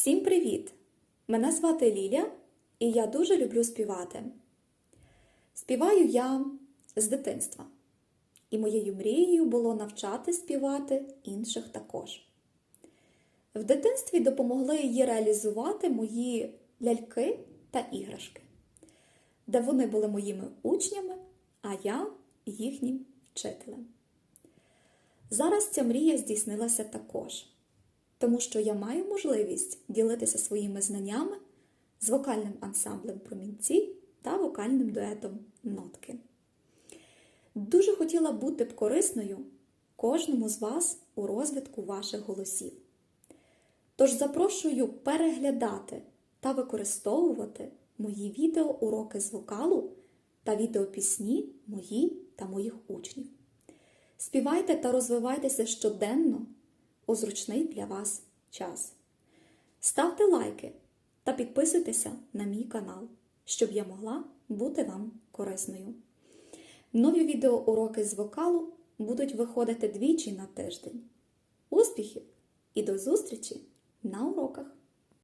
Всім привіт! Мене звати Ліля, і я дуже люблю співати. Співаю я з дитинства, і моєю мрією було навчати співати інших також. В дитинстві допомогли її реалізувати мої ляльки та іграшки, де вони були моїми учнями, а я їхнім вчителем. Зараз ця мрія здійснилася також, тому що я маю можливість ділитися своїми знаннями з вокальним ансамблем промінці та вокальним дуетом нотки. Дуже хотіла бути б корисною кожному з вас у розвитку ваших голосів. Тож запрошую переглядати та використовувати мої відеоуроки з вокалу та відеопісні мої та моїх учнів. Співайте та розвивайтеся щоденно у зручний для вас час. Ставте лайки та підписуйтеся на мій канал, щоб я могла бути вам корисною. Нові відеоуроки з вокалу будуть виходити двічі на тиждень. Успіхів і до зустрічі на уроках!